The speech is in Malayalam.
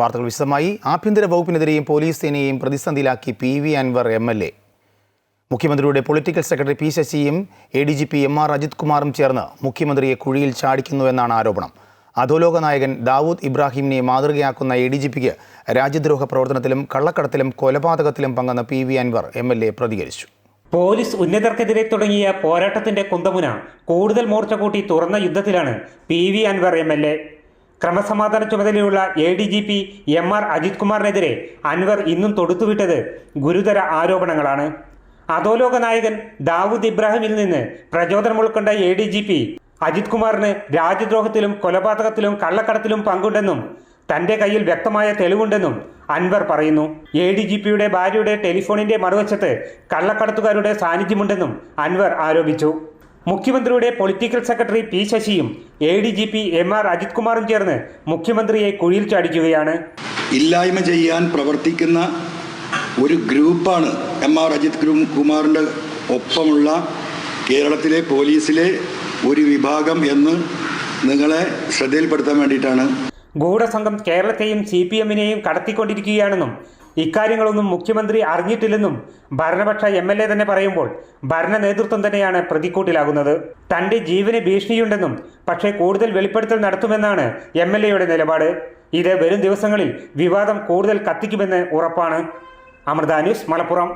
വാർത്തകൾ വിശദമായി. ആഭ്യന്തര വകുപ്പിനെതിരെയും പോലീസ് സേനയെയും പ്രതിസന്ധിയിലാക്കി P V Anwar M L A. മുഖ്യമന്ത്രിയുടെ political secretary P ശശിയും A D G P M R Ajith കുമാറും ചേർന്ന് മുഖ്യമന്ത്രിയെ കുഴിയിൽ ചാടിക്കുന്നു എന്നാണ് ആരോപണം. അധോലോക നായകൻ ദാവൂദ് ഇബ്രാഹിമിനെ മാതൃകയാക്കുന്ന എ ഡി ജി പിക്ക് രാജ്യദ്രോഹ പ്രവർത്തനത്തിലും കള്ളക്കടത്തിലും കൊലപാതകത്തിലും പങ്കെന്ന P V Anwar M L A പ്രതികരിച്ചു. പോലീസ് ഉന്നതർക്കെതിരെ തുടങ്ങിയ പോരാട്ടത്തിന്റെ കുന്തമുന കൂടുതൽ മോർച്ച കൂട്ടി തുറന്ന യുദ്ധത്തിലാണ് P V Anwar M L A. ക്രമസമാധാന ചുമതലയുള്ള A D G P M R Ajith കുമാറിനെതിരെ Anwar ഇന്നും തൊടുത്തുവിട്ടത് ഗുരുതര ആരോപണങ്ങളാണ്. അധോലോക നായകൻ ദാവൂദ് ഇബ്രാഹിമിൽ നിന്ന് പ്രചോദനം ഉൾക്കൊണ്ട A D G P Ajith കുമാറിന് രാജ്യദ്രോഹത്തിലും കൊലപാതകത്തിലും കള്ളക്കടത്തിലും പങ്കുണ്ടെന്നും തന്റെ കയ്യിൽ വ്യക്തമായ തെളിവുണ്ടെന്നും അൻവർ പറയുന്നു. എ ഡി ജി പിയുടെ ഭാര്യയുടെ ടെലിഫോണിന്റെ മറുവശത്ത് കള്ളക്കടത്തുകാരുടെ സാന്നിധ്യമുണ്ടെന്നും അൻവർ ആരോപിച്ചു. മുഖ്യമന്ത്രിയുടെ political secretary P ശശിയും A D G P M R Ajith കുമാറും ചേർന്ന് മുഖ്യമന്ത്രിയെ കുഴിയിൽ ചാടിക്കുകയാണ്. ഇല്ലായ്മ ചെയ്യാൻ പ്രവർത്തിക്കുന്ന ഒരു ഗ്രൂപ്പാണ് എം ആർ അജിത് കുമാറിന്റെ ഒപ്പമുള്ള കേരളത്തിലെ പോലീസിലെ ഒരു വിഭാഗം എന്ന് നിങ്ങളെ ശ്രദ്ധയിൽപ്പെടുത്താൻ വേണ്ടിയിട്ടാണ്. ഗൂഢസംഘം കേരളത്തെയും സി പി എമ്മിനെയും കടത്തിക്കൊണ്ടിരിക്കുകയാണെന്നും ഇക്കാര്യങ്ങളൊന്നും മുഖ്യമന്ത്രി അറിഞ്ഞിട്ടില്ലെന്നും ഭരണപക്ഷ എം എൽ എ തന്നെ പറയുമ്പോൾ ഭരണ നേതൃത്വം തന്നെയാണ് പ്രതിക്കൂട്ടിലാകുന്നത്. തന്റെ ജീവന് ഭീഷണിയുണ്ടെന്നും പക്ഷേ കൂടുതൽ വെളിപ്പെടുത്തൽ നടത്തുമെന്നാണ് എം എൽ എയുടെ നിലപാട്. ഇത് വരും ദിവസങ്ങളിൽ വിവാദം കൂടുതൽ കത്തിക്കുമെന്ന് ഉറപ്പാണ്. അമൃത ന്യൂസ് മലപ്പുറം.